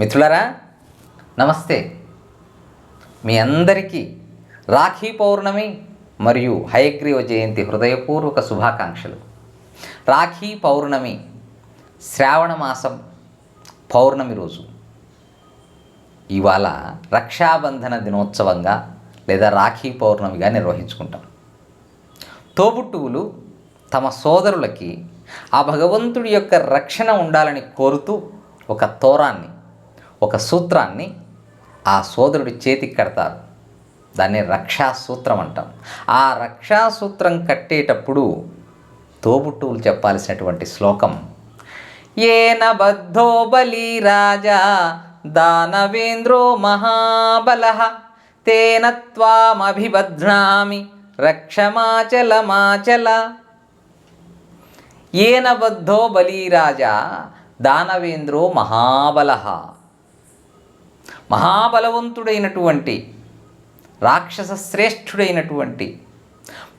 మిత్రులరా నమస్తే. మీ అందరికీ రాఖీ పౌర్ణమి మరియు హయగ్రీవ జయంతి హృదయపూర్వక శుభాకాంక్షలు. రాఖీ పౌర్ణమి శ్రావణ మాసం పౌర్ణమి రోజు. ఇవాళ రక్షాబంధన దినోత్సవంగా లేదా రాఖీ పౌర్ణమిగా నిర్వహించుకుంటాం. తోబుట్టువులు తమ సోదరులకి ఆ భగవంతుడి యొక్క రక్షణ ఉండాలని కోరుతూ ఒక తోరాన్ని ఒక సూత్రాన్ని ఆ సోదరుడి చేతికి కడతారు. దాన్ని రక్షాసూత్రం అంటాం. ఆ రక్షాసూత్రం కట్టేటప్పుడు తోబుట్టువులు చెప్పాల్సినటువంటి శ్లోకం ఏన బద్ధో బలి రాజా దానవేంద్రో మహాబల తేన త్వామభిబధ్నామి రక్షమాచలమాచల. ఏన బద్ధో బలీరాజా దానవేంద్రో మహాబల మహాబలవంతుడైనటువంటి రాక్షస శ్రేష్ఠుడైనటువంటి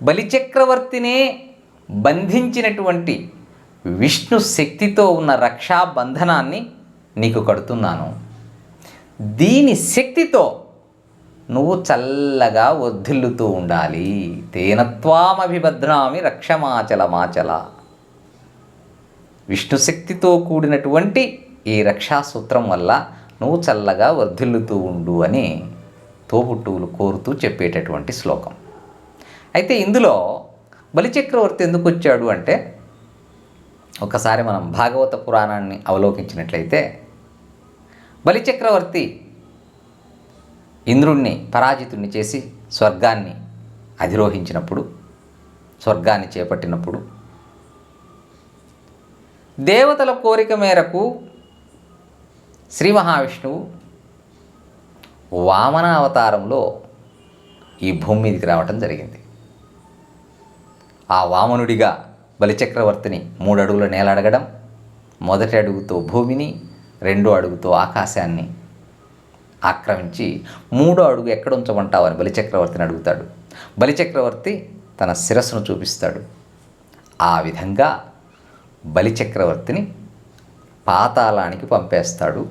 బలిచక్రవర్తినే బంధించినటువంటి విష్ణు శక్తితో ఉన్న రక్షాబంధనాన్ని నీకు కడుతున్నాను. దీని శక్తితో నువ్వు చల్లగా వర్ధిల్లుతూ ఉండాలి. తేనత్వామభిభద్రామి రక్షమాచలమాచల. విష్ణు శక్తితో కూడినటువంటి ఈ రక్షాసూత్రం వల్ల నువ్వు చల్లగా వర్ధిల్లుతూ ఉండు అని తోబుట్టువులు కోరుతూ చెప్పేటటువంటి శ్లోకం. అయితే ఇందులో బలిచక్రవర్తి ఎందుకు వచ్చాడు అంటే ఒకసారి మనం భాగవత పురాణాన్ని అవలోకించినట్లయితే బలిచక్రవర్తి ఇంద్రుణ్ణి పరాజితుణ్ణి చేసి స్వర్గాన్ని అధిరోహించినప్పుడు స్వర్గాన్ని చేపట్టినప్పుడు దేవతల కోరిక మేరకు శ్రీ మహావిష్ణువు వామన అవతారంలో ఈ భూమి మీదకి రావటం జరిగింది. ఆ వామనుడిగా బలిచక్రవర్తిని మూడు అడుగుల నేల అడగడం మొదటి అడుగుతో భూమిని రెండో అడుగుతో ఆకాశాన్ని ఆక్రమించి మూడో అడుగు ఎక్కడ ఉంచమంటావని బలిచక్రవర్తిని అడుగుతాడు. బలిచక్రవర్తి తన శిరస్సును చూపిస్తాడు. ఆ విధంగా బలిచక్రవర్తిని పాతాళానికి పంపేస్తాడు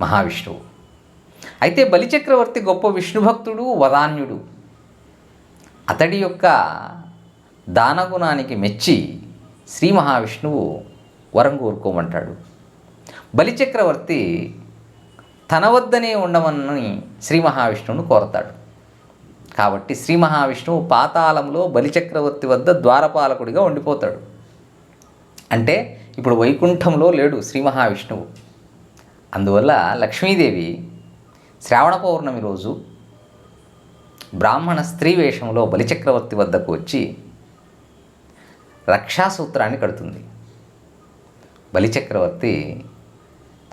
మహావిష్ణువు. అయితే బలిచక్రవర్తి గొప్ప విష్ణు భక్తుడు వదాన్యుడు అతడి యొక్క దానగుణానికి మెచ్చి శ్రీ మహావిష్ణువు వరం కోరుకోమంటాడు. బలిచక్రవర్తి తన వద్దనే ఉండమని శ్రీ మహావిష్ణువును కోరతాడు. కాబట్టి శ్రీ మహావిష్ణువు పాతాళంలో బలిచక్రవర్తి వద్ద ద్వారపాలకుడిగా ఉండిపోతాడు. అంటే ఇప్పుడు వైకుంఠంలో లేడు శ్రీ మహావిష్ణువు. అందువల్ల లక్ష్మీదేవి శ్రావణ పౌర్ణమి రోజు బ్రాహ్మణ స్త్రీ వేషంలో బలిచక్రవర్తి వద్దకు వచ్చి రక్షాసూత్రాన్ని కడుతుంది. బలిచక్రవర్తి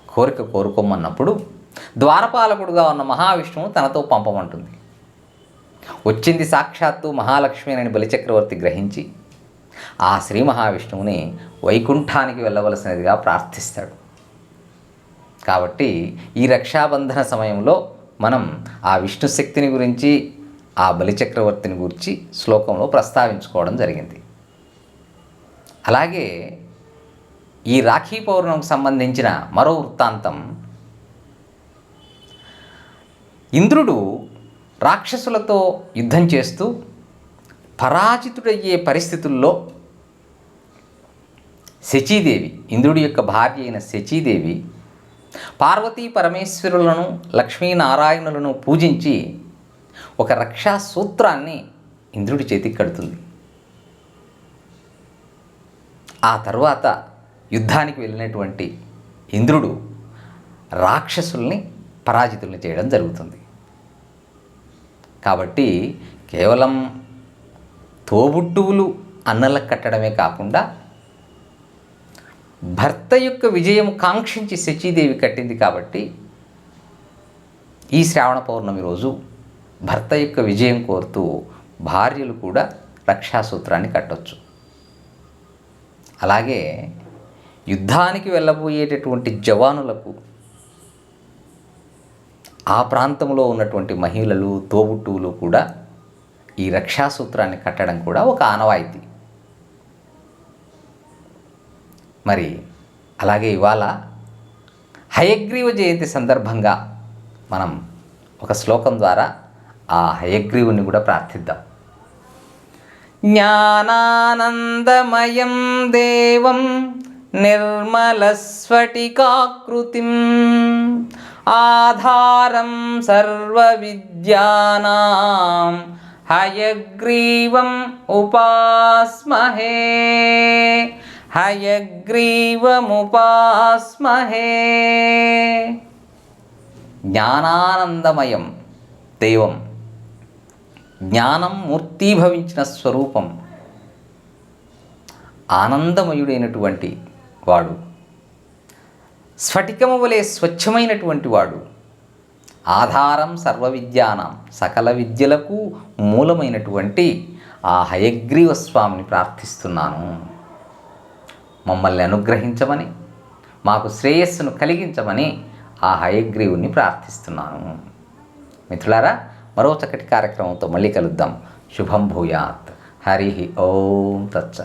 కోరిక కోరుకోమన్నప్పుడు ద్వారపాలకుడుగా ఉన్న మహావిష్ణువు తనతో పంపమంటుంది. వచ్చింది సాక్షాత్తు మహాలక్ష్మి అని బలిచక్రవర్తి గ్రహించి ఆ శ్రీ మహావిష్ణువుని వైకుంఠానికి వెళ్ళవలసినదిగా ప్రార్థిస్తాడు. కాబట్టి ఈ రక్షాబంధన సమయంలో మనం ఆ విష్ణు శక్తిని గురించి ఆ బలిచక్రవర్తిని గురించి శ్లోకంలో ప్రస్తావించుకోవడం జరిగింది. అలాగే ఈ రాఖీ పౌర్ణమికి సంబంధించిన మరో వృత్తాంతం ఇంద్రుడు రాక్షసులతో యుద్ధం చేస్తూ పరాజితుడయ్యే పరిస్థితుల్లో శచీదేవి ఇంద్రుడి యొక్క భార్య అయిన శచీదేవి పార్వతీ పరమేశ్వరులను లక్ష్మీనారాయణులను పూజించి ఒక రక్షా సూత్రాన్ని ఇంద్రుడి చేతికి కడుతుంది. ఆ తర్వాత యుద్ధానికి వెళ్ళినటువంటి ఇంద్రుడు రాక్షసుల్ని పరాజితుల్ని చేయడం జరుగుతుంది. కాబట్టి కేవలం తోబుట్టువులు అన్నలకు కట్టడమే కాకుండా భర్త యొక్క విజయం కాంక్షించి శచీదేవి కట్టింది కాబట్టి ఈ శ్రావణ పౌర్ణమి రోజు భర్త యొక్క విజయం కోరుతూ భార్యలు కూడా రక్షాసూత్రాన్ని కట్టొచ్చు. అలాగే యుద్ధానికి వెళ్ళబోయేటటువంటి జవానులకు ఆ ప్రాంతంలో ఉన్నటువంటి మహిళలు తోబుట్టువులు కూడా ఈ రక్షాసూత్రాన్ని కట్టడం కూడా ఒక ఆనవాయితీ. మరి అలాగే ఇవాళ హయగ్రీవ జయంతి సందర్భంగా మనం ఒక శ్లోకం ద్వారా ఆ హయగ్రీవుని కూడా ప్రార్థిద్దాం. జ్ఞానానందమయం దేవం నిర్మలస్ఫటికాకృతిం ఆధారం సర్వవిద్యానాం హయగ్రీవం ఉపాస్మహే. హయగ్రీవముపాస్మహే. జ్ఞానానందమయం దేవం. జ్ఞానం మూర్తీభవించిన స్వరూపం. ఆనందమయుడైనటువంటి వాడు. స్ఫటికము వలె స్వచ్ఛమైనటువంటి వాడు. ఆధారం సర్వ విద్యానం సకల విద్యలకు మూలమైనటువంటి ఆ హయగ్రీవ స్వామిని ప్రార్థిస్తున్నాను. మమ్మల్ని అనుగ్రహించమని మాకు శ్రేయస్సును కలిగించమని ఆ హయగ్రీవుని ప్రార్థిస్తున్నాను. మిత్రులారా మరో చక్కటి కార్యక్రమంతో మళ్ళీ కలుద్దాం. శుభం భూయాత్. హరి ఓం తచ్చ